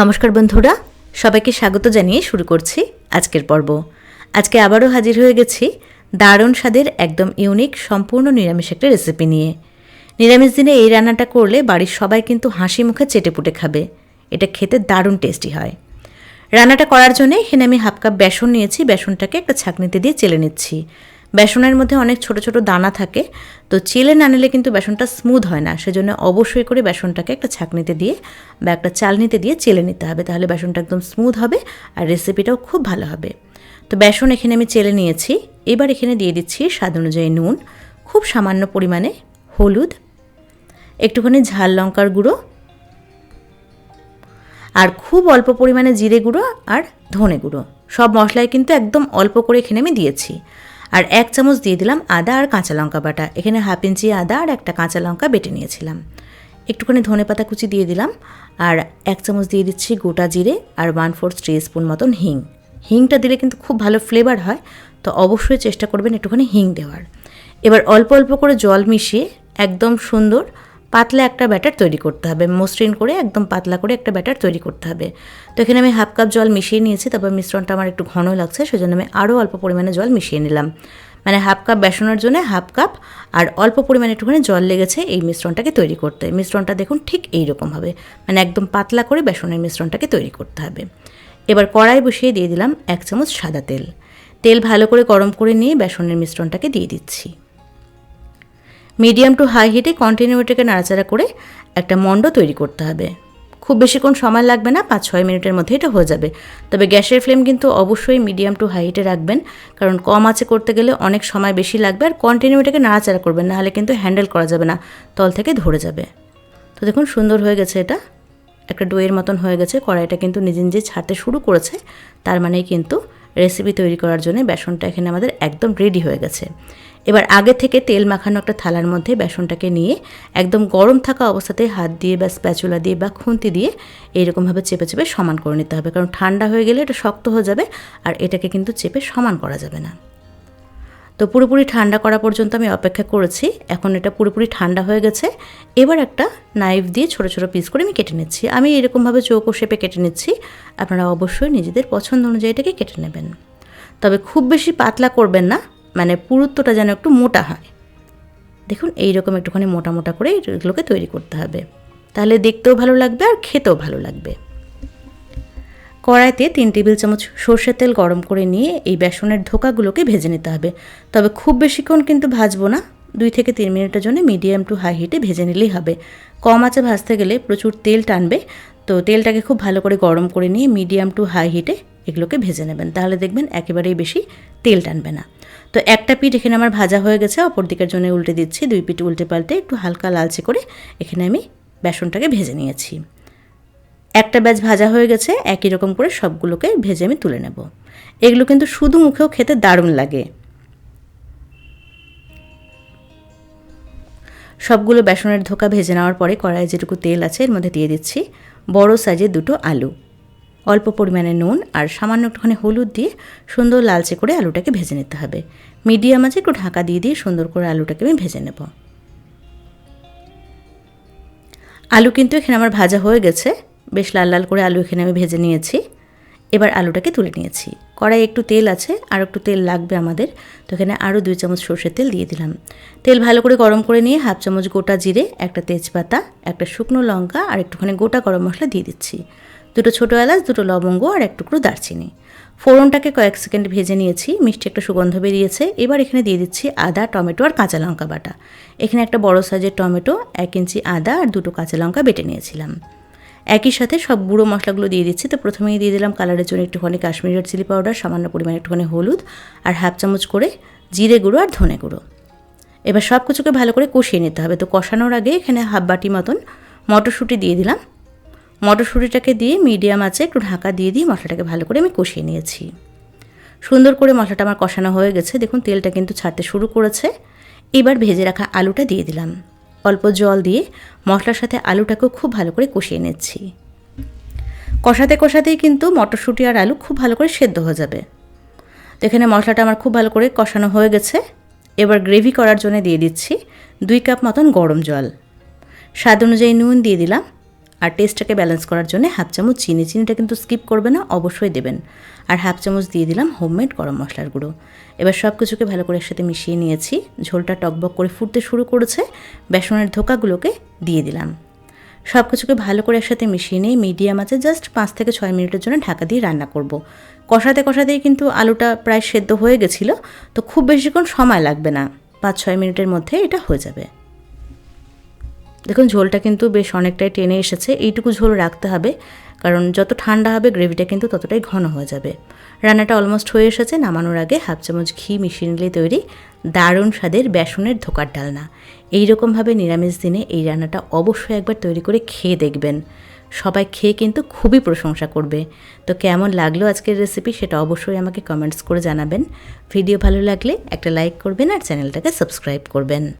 নমস্কার বন্ধুরা, সবাইকে স্বাগত জানিয়ে শুরু করছি আজকের পর্ব। আজকে আবারও হাজির হয়ে গেছি দারুণ স্বাদের একদম ইউনিক, সম্পূর্ণ নিরামিষ একটা রেসিপি নিয়ে। নিরামিষ দিনে এই রান্নাটা করলে বাড়ির সবাই কিন্তু হাসি মুখে চেটেপুটে খাবে। এটা খেতে দারুণ টেস্টি হয়। রান্নাটা করার জন্য এখানে আমি হাফ কাপ বেসন নিয়েছি, বেসনটাকে একটা ছাঁকনিতে দিয়ে চেলে নিচ্ছি। বেসনের মধ্যে অনেক ছোট ছোট দানা থাকে, তো চেলে না নিলে কিন্তু বেসনটা স্মুথ হয় না। সেজন্য অবশ্যই করে বেসনটাকে একটা ছাঁকনিতে দিয়ে বা একটা চালনিতে দিয়ে চেলে নিতে হবে, তাহলে বেসনটা একদম স্মুথ হবে আর রেসিপিটাও খুব ভালো হবে। তো বেসন এখানে আমি চেলে নিয়েছি। এবার এখানে দিয়ে দিচ্ছি স্বাদ অনুযায়ী নুন, খুব সামান্য পরিমাণে হলুদ, একটুখানি ঝাল লঙ্কার গুঁড়ো আর খুব অল্প পরিমাণে জিরে গুঁড়ো আর ধনে গুঁড়ো। সব মশলাই কিন্তু একদম অল্প করে এখানে আমি দিয়েছি। আর এক চামচ দিয়ে দিলাম আদা আর কাঁচা লঙ্কা বাটা। এখানে হাফ ইঞ্চি আদা আর একটা কাঁচা লঙ্কা বেটে নিয়েছিলাম। একটুখানি ধনে পাতা কুচি দিয়ে দিলাম আর এক চামচ দিয়ে দিচ্ছি গোটা জিরে আর ওয়ান ফোর থ্রি স্পুন মতন হিং। হিংটা দিলে কিন্তু খুব ভালো ফ্লেভার হয়, তো অবশ্যই চেষ্টা করবেন একটুখানি হিং দেওয়ার। এবার অল্প অল্প করে জল মিশিয়ে একদম সুন্দর পাতলা একটা ব্যাটার তৈরি করতে হবে। মসৃণ করে, একদম পাতলা করে একটা ব্যাটার তৈরি করতে হবে। তো এখানে আমি হাফ কাপ জল মিশিয়ে নিয়েছি, তারপর মিশ্রণটা আমার একটু ঘন লাগছে, সেজন্য আমি আরও অল্প পরিমাণে জল মিশিয়ে নিলাম। মানে হাফ কাপ বেসনের জন্য হাফ কাপ, আর অল্প পরিমাণে একটুখানি জল লেগেছে এই মিশ্রণটাকে তৈরি করতে। মিশ্রণটা দেখুন ঠিক এই রকম হবে। মানে একদম পাতলা করে বেসনের মিশ্রণটাকে তৈরি করতে হবে। এবার কড়াই বসিয়ে দিয়ে দিলাম এক চামচ সাদা তেল। তেল ভালো করে গরম করে নিয়ে বেসনের মিশ্রণটাকে দিয়ে দিচ্ছি। মিডিয়াম টু হাই হিটে কন্টিনিউটিকে নাড়াচাড়া করে একটা মণ্ড তৈরি করতে হবে। খুব বেশিক্ষণ সময় লাগবে না, পাঁচ ছয় মিনিটের মধ্যে এটা হয়ে যাবে। তবে গ্যাসের ফ্লেম কিন্তু অবশ্যই মিডিয়াম টু হাই হিটে রাখবেন, কারণ কম আঁচে করতে গেলে অনেক সময় বেশি লাগবে আর কন্টিনিউটিকে নাড়াচাড়া করবেন, নাহলে কিন্তু হ্যান্ডেল করা যাবে না, তল থেকে ধরে যাবে। তো দেখুন, সুন্দর হয়ে গেছে এটা। একটা ডোয়ের মতন হয়ে গেছে, কড়াইটা কিন্তু নিজে নিজে ছাড়তে শুরু করেছে। তার মানেই কিন্তু রেসিপি তৈরি করার জন্য বেসনটা এখানে আমাদের একদম রেডি হয়ে গেছে। এবার আগে থেকে তেল মাখানো একটা থালার মধ্যে বেসনটাকে নিয়ে একদম গরম থাকা অবস্থাতে হাত দিয়ে বা স্প্যাচুলা দিয়ে বা খুন্তি দিয়ে এইরকমভাবে চেপে চেপে সমান করে নিতে হবে। কারণ ঠান্ডা হয়ে গেলে এটা শক্ত হয়ে যাবে আর এটাকে কিন্তু চেপে সমান করা যাবে না। তো পুরোপুরি ঠান্ডা করা পর্যন্ত আমি অপেক্ষা করেছি। এখন এটা পুরোপুরি ঠান্ডা হয়ে গেছে। এবার একটা নাইফ দিয়ে ছোটো ছোটো পিস করে আমি কেটে নিচ্ছি। আমি এরকমভাবে চৌকো শেপে কেটে নিচ্ছি। আপনারা অবশ্যই নিজেদের পছন্দ অনুযায়ী এটাকে কেটে নেবেন। তবে খুব বেশি পাতলা করবেন না। মানে পুরুত্বটা যেন একটু মোটা হয়। দেখুন, এইরকম একটুখানি মোটা মোটা করে এগুলোকে তৈরি করতে হবে। তাহলে দেখতেও ভালো লাগবে আর খেতেও ভালো লাগবে। কড়াইতে তিন টেবিল চামচ সর্ষের তেল গরম করে নিয়ে এই বেসনের ধোকাগুলোকে ভেজে নিতে হবে। তবে খুব বেশিক্ষণ কিন্তু ভাজবো না। দুই থেকে তিন মিনিটের জন্য মিডিয়াম টু হাই হিটে ভেজে নিলেই হবে। কম আঁচে ভাজতে গেলে প্রচুর তেল টানবে। তো তেলটাকে খুব ভালো করে গরম করে নিয়ে মিডিয়াম টু হাই হিটে এগুলোকে ভেজে নেবেন। তাহলে দেখবেন একেবারেই বেশি তেল টানবে না। তো একটা পিঠ এখানে আমার ভাজা হয়ে গেছে, অপর দিকের জন্য উল্টে দিচ্ছি, দুই পিঠ উল্টে পাল্টে একটু হালকা লালচে করে এখানে আমি বেসনটাকে ভেজে নিয়েছি। একটা ব্যাচ ভাজা হয়ে গেছে, একই রকম করে সবগুলোকে ভেজে আমি তুলে নেব। এগুলো কিন্তু শুধু মুখেও খেতে দারুণ লাগে। সবগুলো বেসনের ধোকা ভেজে নেওয়ার পরে কড়াইয়ে যেটুকু তেল আছে, এর মধ্যে দিয়ে দিচ্ছি বড় সাইজের দুটো আলু। অল্প পরিমাণে নুন আর সামান্য একটুখানি হলুদ দিয়ে সুন্দর লালচে করে আলুটাকে ভেজে নিতে হবে। মিডিয়াম আছে একটু ঢাকা দিয়ে দিয়ে সুন্দর করে আলুটাকে আমি ভেজে নেব। আলু কিন্তু এখানে আমার ভাজা হয়ে গেছে। বেশ লাল লাল করে আলু এখানে আমি ভেজে নিয়েছি। এবার আলুটাকে তুলে নিয়েছি। কড়াই একটু তেল আছে, আর একটু তেল লাগবে আমাদের। তো এখানে আরও দুই চামচ সর্ষের তেল দিয়ে দিলাম। তেল ভালো করে গরম করে নিয়ে হাফ চামচ গোটা জিরে, একটা তেজপাতা, একটা শুকনো লঙ্কা, আর একটুখানি গোটা গরম মশলা দিয়ে দিচ্ছি। দুটো ছোটো এলাচ, দুটো লবঙ্গ আর এক টুকরো দারচিনি। ফোড়নটাকে কয়েক সেকেন্ড ভেজে নিয়েছি, মিষ্টি একটা সুগন্ধ বেরিয়েছে। এবার এখানে দিয়ে দিচ্ছি আদা, টমেটো আর কাঁচা লঙ্কা বাটা। এখানে একটা বড় সাইজের টমেটো, এক ইঞ্চি আদা আর দুটো কাঁচা লঙ্কা বেটে নিয়েছিলাম। একই সাথে সব গুঁড়ো মশলাগুলো দিয়ে দিচ্ছি। তো প্রথমেই দিয়ে দিলাম কালারের জন্য একটুখানি কাশ্মীরি রেড চিলি পাউডার সামান্য পরিমাণে একটুখানি হলুদ আর হাফ চামচ করে জিরে গুঁড়ো আর ধনে গুঁড়ো। এবার সব কিছুকে ভালো করে কষিয়ে নিতে হবে। তো কষানোর আগে এখানে হাফ বাটি মতন মটরশুঁটি দিয়ে দিলাম। মটরশুঁটিটাকে দিয়ে মিডিয়াম আছে একটু ঢাকা দিয়ে দিয়ে মশলাটাকে ভালো করে আমি কষিয়ে নিয়েছি। সুন্দর করে মশলাটা আমার কষানো হয়ে গেছে। দেখুন, তেলটা কিন্তু ছাড়তে শুরু করেছে। এবার ভেজে রাখা আলুটা দিয়ে দিলাম। অল্প জল দিয়ে মশলার সাথে আলুটাকেও খুব ভালো করে কষিয়ে নিচ্ছি। কষাতে কষাতেই কিন্তু মটরশুঁটি আর আলু খুব ভালো করে সেদ্ধ হয়ে যাবে। তো এখানে মশলাটা আমার খুব ভালো করে কষানো হয়ে গেছে। এবার গ্রেভি করার জন্য দিয়ে দিচ্ছি দুই কাপ মতন গরম জল। স্বাদ অনুযায়ী নুন দিয়ে দিলাম। আর টেস্টটাকে ব্যালেন্স করার জন্য হাফ চামচ চিনি। চিনিটা কিন্তু স্কিপ করবে না, অবশ্যই দেবেন। আর হাফ চামচ দিয়ে দিলাম হোমমেড গরম মশলার গুঁড়ো। এবার সব কিছুকে ভালো করে একসাথে মিশিয়ে নিয়েছি। ঝোলটা টকবক করে ফুটতে শুরু করেছে। বেসনের ধোকাগুলোকে দিয়ে দিলাম। সব কিছুকে ভালো করে একসাথে মিশিয়ে নিয়ে মিডিয়াম আছে জাস্ট পাঁচ থেকে ছয় মিনিটের জন্য ঢাকা দিয়ে রান্না করব। কষাতে কষাতেই কিন্তু আলুটা প্রায় সেদ্ধ হয়ে গেছিল, তো খুব বেশিক্ষণ সময় লাগবে না। পাঁচ ছয় মিনিটের মধ্যে এটা হয়ে যাবে। দেখুন, ঝোলটা কিন্তু বেশ অনেকটাই টেনে এসেছে। এইটুকু ঝোল রাখতে হবে, কারণ যত ঠান্ডা হবে, গ্রেভিটা কিন্তু ততটাই ঘন হয়ে যাবে। রান্নাটা অলমোস্ট হয়ে এসেছে, নামানোর আগে হাফ চামচ ঘি মিশিয়ে নিলে তৈরি দারুণ স্বাদের বেসনের ধোকার ডালনা। এইরকমভাবে নিরামিষ দিনে এই রান্নাটা অবশ্যই একবার তৈরি করে খেয়ে দেখবেন। সবাই খেয়ে কিন্তু খুবই প্রশংসা করবে। তো কেমন লাগল আজকের রেসিপি সেটা অবশ্যই আমাকে কমেন্টস করে জানাবেন। ভিডিও ভালো লাগলে একটা লাইক করবেন আর চ্যানেলটাকে সাবস্ক্রাইব করবেন।